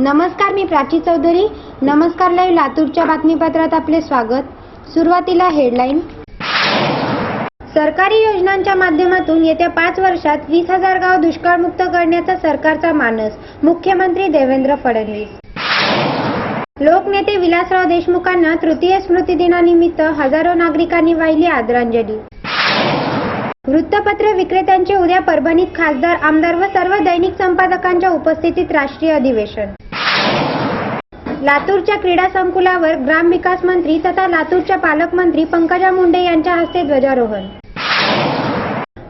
नमस्कार मी प्राची चौधरी. नमस्कार लाईव्ह लातूरच्या बातमीपत्रात आपले स्वागत. सुरुवातीला हेडलाईन. सरकारी योजनांच्या माध्यमातून येत्या पाच वर्षात वीस हजार गाव दुष्काळमुक्त करण्याचा सरकारचा मानस मुख्यमंत्री देवेंद्र फडणवीस. लोकनेते विलासराव देशमुखांना तृतीय स्मृती दिनानिमित्त हजारो नागरिकांनी वाहिली आदरांजली. वृत्तपत्र विक्रेत्यांचे उद्या परभणीत खासदार आमदार व सर्व दैनिक संपादकांच्या उपस्थितीत राष्ट्रीय अधिवेशन. लातूरच्या क्रीडा संकुलावर ग्रामविकास मंत्री तथा लातूरच्या पालकमंत्री पंकजा मुंडे यांच्या हस्ते ध्वजारोहण.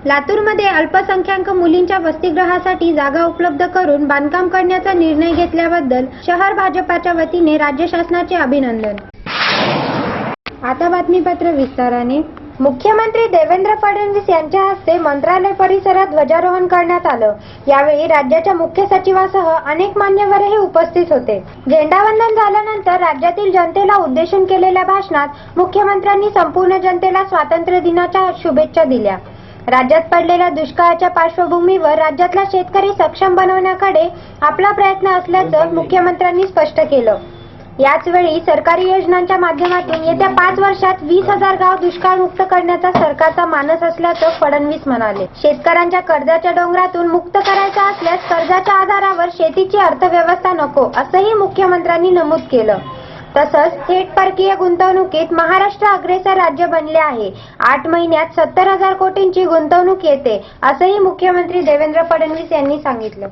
लातूरमध्ये अल्पसंख्याक मुलींच्या वसतिगृहासाठी जागा उपलब्ध करून बांधकाम करण्याचा निर्णय घेतल्याबद्दल शहर भाजपाच्या वतीने राज्य शासनाचे अभिनंदन. आता बातमीपत्र विस्ताराने. मुख्यमंत्री देवेंद्र फडणवीस यांच्या हस्ते मंत्रालय परिसरात ध्वजारोहण करण्यात आलं. यावेळी राज्याच्या मुख्य सचिवासह अनेक मान्यवरही उपस्थित होते. झेंडावंदन झाल्यानंतर राज्यातील जनतेला उद्देशून केलेल्या भाषणात मुख्यमंत्र्यांनी संपूर्ण जनतेला स्वातंत्र्य दिनाच्या शुभेच्छा दिल्या. राज्यात पडलेल्या दुष्काळाच्या पार्श्वभूमीवर राज्यातला शेतकरी सक्षम बनवण्याकडे आपला प्रयत्न असल्याचं मुख्यमंत्र्यांनी स्पष्ट केलं. याचवेळी सरकारी योजनांच्या माध्यमातून येत्या पाच वर्षात वीस हजार गाव दुष्काळमुक्त करण्याचा सरकारचा मानस असल्याचं फडणवीस म्हणाले. शेतकऱ्यांच्या कर्जाच्या डोंगरातून मुक्त करायचा असल्यास कर्जाच्या आधारावर शेतीची अर्थव्यवस्था नको असंही मुख्यमंत्र्यांनी नमूद केलं. तसंच थेट परकीय गुंतवणुकीत महाराष्ट्र अग्रेसर राज्य बनले आहे. आठ महिन्यात सत्तर हजार कोटींची गुंतवणूक येते असंही मुख्यमंत्री देवेंद्र फडणवीस यांनी सांगितलं.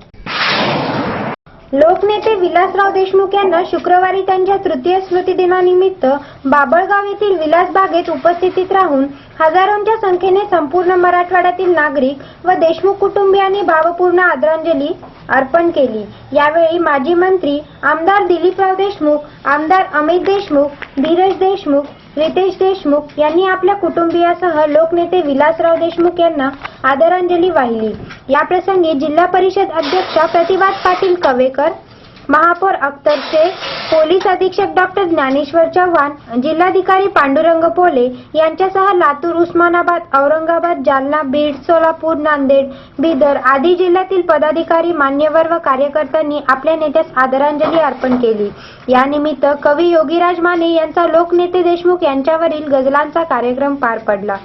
लोकनेते विलासराव देशमुख यांना शुक्रवारी त्यांच्या तृतीय स्मृती दिनानिमित्त बाबळगाव येथील विलास बागेत उपस्थितीत राहून हजारोंच्या संख्येने संपूर्ण मराठवाड्यातील नागरिक व देशमुख कुटुंबियांनी भावपूर्ण आदरांजली अर्पण केली. यावेळी माजी मंत्री आमदार दिलीपराव देशमुख आमदार अमित देशमुख धीरज देशमुख रितेश देशमुख यांनी आपल्या कुटुंबियासह लोकनेते विलासराव देशमुख यांना आदरांजली वाहिली. याप्रसंगी जिल्हा परिषद अध्यक्षा प्रतिभात पाटील कवेकर महापौर अख्तर शेख पोलीस अधीक्षक डॉक्टर ज्ञानेश्वर चव्हाण जिल्हाधिकारी पांडुरंग पोले यांच्यासह लातूर उस्मानाबाद औरंगाबाद जालना बीड सोलापूर नांदेड बिदर आदी जिल्ह्यातील पदाधिकारी मान्यवर व कार्यकर्त्यांनी आपल्या नेत्यास आदरांजली अर्पण केली. यानिमित्त कवी योगीराज माने यांचा लोकनेते देशमुख यांच्यावरील गझलांचा कार्यक्रम पार पडला.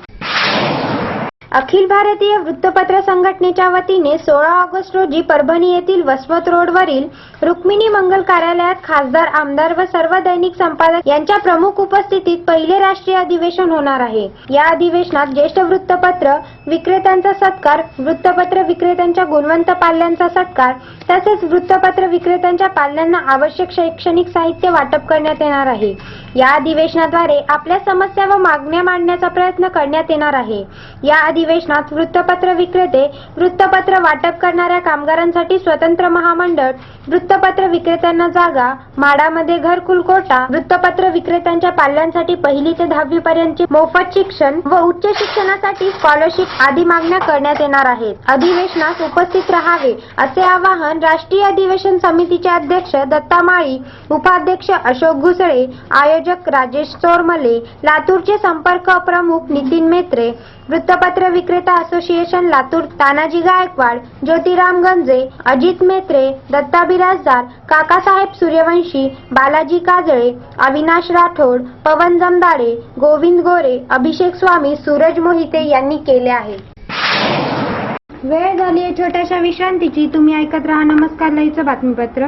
अखिल भारतीय वृत्तपत्र संघटनेच्या वतीने सोळा ऑगस्ट रोजी परभणी येथील वसमत रोडवरील रुक्मिणी मंगल कार्यालयात खासदार आमदार व सर्व दैनिक संपादक यांच्या प्रमुख उपस्थितीत पहिले राष्ट्रीय अधिवेशन होणार आहे. या अधिवेशनात ज्येष्ठ वृत्तपत्र विक्रेत्यांचा सत्कार वृत्तपत्र विक्रेत्यांच्या गुणवंत पाल्यांचा सत्कार तसेच वृत्तपत्र विक्रेत्यांच्या पाल्यांना आवश्यक शैक्षणिक साहित्य वाटप करण्यात येणार आहे. या अधिवेशनाद्वारे आपल्या समस्या व मागण्या मांडण्याचा प्रयत्न करण्यात येणार आहे. या अधिवेशनात वृत्तपत्र विक्रेते वृत्तपत्र वाटप करणाऱ्या कामगारांसाठी स्वतंत्र महामंडळ वृत्तपत्र विक्रेत्यांना जागा माडामध्ये घर कोटा वृत्तपत्र विक्रेत्यांच्या पाल्यांसाठी पहिली ते दहावी पर्यंतचे मोफत शिक्षण व उच्च शिक्षणासाठी स्कॉलरशिप आदी मागण्या करण्यात येणार आहेत. अधिवेशनास उपस्थित राहावे असे आवाहन राष्ट्रीय अधिवेशन समितीचे अध्यक्ष दत्ता माळी उपाध्यक्ष अशोक घुसळे आयोजक राजेश चोरमले लातूरचे संपर्क प्रमुख नितीन मेत्रे वृत्तपत्र विक्रेता असोसिएशन लातूर तानाजी गायकवाड ज्योतिराम गंजे अजित मेत्रे दत्ता बिराजदार काकासाहेब सूर्यवंशी बालाजी काजळे अविनाश राठोड पवन जमदाडे गोविंद गोरे अभिषेक स्वामी सूरज मोहिते यांनी केले आहे. वेळ झाली आहे छोट्याशा विश्रांतीची. तुम्ही ऐकत राहा नमस्कार लईचं बातमीपत्र.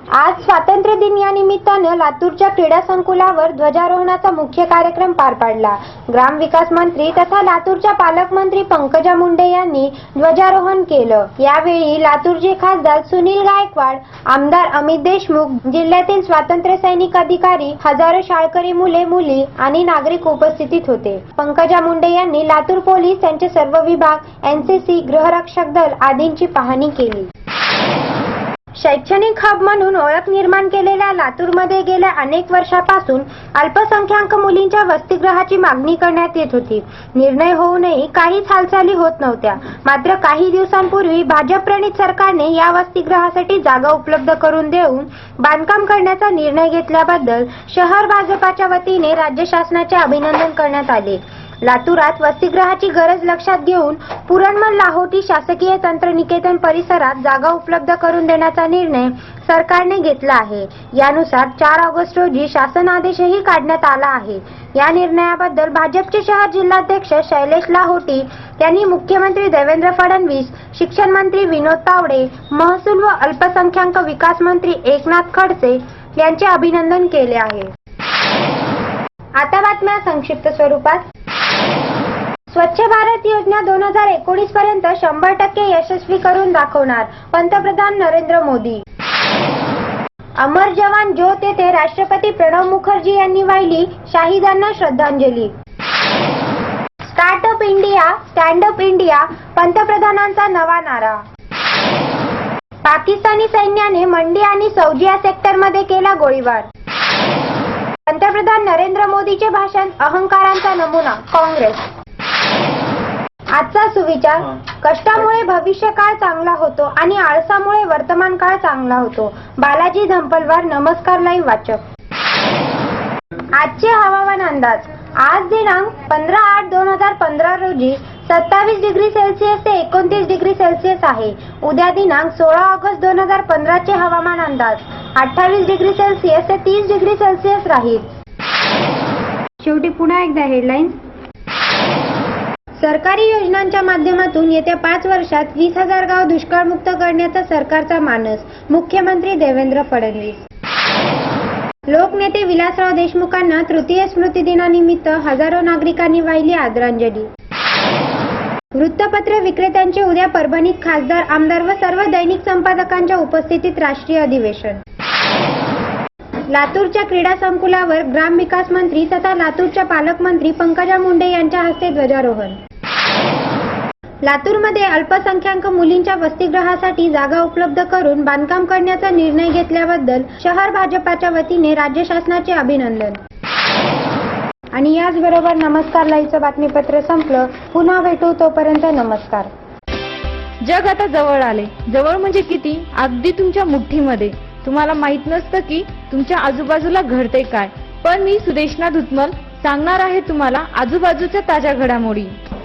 आज स्वातंत्र्य दिन या निमित्तानं लातूरच्या क्रीडा संकुलावर ध्वजारोहणाचा मुख्य कार्यक्रम पार पाडला. ग्रामविकास मंत्री तथा लातूरच्या पालकमंत्री पंकजा मुंडे यांनी ध्वजारोहण केलं. यावेळी लातूरचे खासदार सुनील गायकवाड आमदार अमित देशमुख जिल्ह्यातील स्वातंत्र्य सैनिक अधिकारी हजारो शाळकरी मुले मुली आणि नागरिक उपस्थितीत होते. पंकजा मुंडे यांनी लातूर पोलीस त्यांचे सर्व विभाग एनसीसी गृहरक्षक दल आदींची पाहणी केली. शैक्षणिक हब म्हणून ओळख निर्माण केलेल्या लातूरमध्ये गेल्या अनेक वर्षापासून अल्पसंख्याक मुलींच्या वसतिगृहाची मागणी करण्यात येत होती. निर्णय होऊनही काहीच हालचाली होत नव्हत्या. मात्र काही दिवसांपूर्वी भाजप प्रणित सरकारने या वसतिगृहासाठी जागा उपलब्ध करून देऊन बांधकाम करण्याचा निर्णय घेतल्याबद्दल शहर भाजपाच्या वतीने राज्य शासनाचे अभिनंदन करण्यात आले. लातूरात वसतिगृहाची गरज लक्षात घेऊन पुरणमल लाहोटी शासकीय तंत्रनिकेतन परिसरात जागा उपलब्ध करून देण्याचा निर्णय सरकारने घेतला आहे. यानुसार चार ऑगस्ट रोजी शासन आदेशही काढण्यात आला आहे. या निर्णयाबद्दल भाजपचे शहर जिल्हाध्यक्ष शैलेश लाहोटी यांनी मुख्यमंत्री देवेंद्र फडणवीस शिक्षण मंत्री विनोद तावडे महसूल व अल्पसंख्याक विकास मंत्री एकनाथ खडसे यांचे अभिनंदन केले आहे. आता बातम्या संक्षिप्त स्वरूपात. स्वच्छ भारत योजना दोन हजार एकोणीस पर्यंत शंभर टक्के यशस्वी करून दाखवणार पंतप्रधान नरेंद्र मोदी. अमर जवान ज्योत येथे राष्ट्रपती प्रणव मुखर्जी यांनी वाहिली शाहिदांना श्रद्धांजली. स्टार्टअप इंडिया स्टँडअप इंडिया पंतप्रधानांचा नवा नारा. पाकिस्तानी सैन्याने मंडी आणि सौजिया सेक्टरमध्ये केला गोळीबार. पंतप्रधान नरेंद्र मोदीचे भाषण अहंकारांचा नमुना काँग्रेस. आजचा सुविचार कष्टामुळे भविष्य काळ चांगला होतो आणि आळसामुळे वर्तमान काळ चांगला होतो. बालाजी धंपलवार नमस्कार लाईव्ह वाचक. आजचे हवामान अंदाज. आज दिनांक पंधरा आठ दोन हजार पंधरा रोजी सत्तावीस डिग्री सेल्सिअस ते एकोणतीस डिग्री सेल्सिअस आहे. उद्या दिनांक सोळा ऑगस्ट दोन हजार पंधराचे हवामान अंदाज. अठ्ठावीस डिग्री सेल्सिअस ते तीस डिग्री सेल्सिअस राहील. शेवटी पुन्हा एकदा हेडलाईन्स. सरकारी योजनांच्या माध्यमातून येत्या पाच वर्षात वीस हजार गाव दुष्काळमुक्त करण्याचा सरकारचा मानस मुख्यमंत्री देवेंद्र फडणवीस. लोकनेते विलासराव देशमुखांना तृतीय स्मृती दिनानिमित्त हजारो नागरिकांनी वाहिली आदरांजली. वृत्तपत्र विक्रेत्यांचे उद्या परभणीत खासदार आमदार व सर्व दैनिक संपादकांच्या उपस्थितीत राष्ट्रीय अधिवेशन. लातूरच्या क्रीडा संकुलावर ग्रामविकास मंत्री तथा लातूरच्या पालकमंत्री पंकजा मुंडे यांच्या हस्ते ध्वजारोहण. लातूरमध्ये अल्पसंख्याक मुलींच्या वसतिगृहासाठी जागा उपलब्ध करून बांधकाम करण्याचा निर्णय घेतल्याबद्दल शहर भाजपाच्या वतीने राज्य शासनाचे अभिनंदन. आणि याचबरोबर नमस्कार लाईव्हचं बातमीपत्र संपलं. पुन्हा भेटू तोपर्यंत नमस्कार. जग आता जवळ आले. जवळ म्हणजे किती? अगदी तुमच्या मुठ्ठीमध्ये. तुम्हाला माहीत नसतं की तुमच्या आजूबाजूला घडते काय. पण मी सुदेशना धुतमल सांगणार आहे तुम्हाला आजूबाजूच्या ताज्या घडामोडी.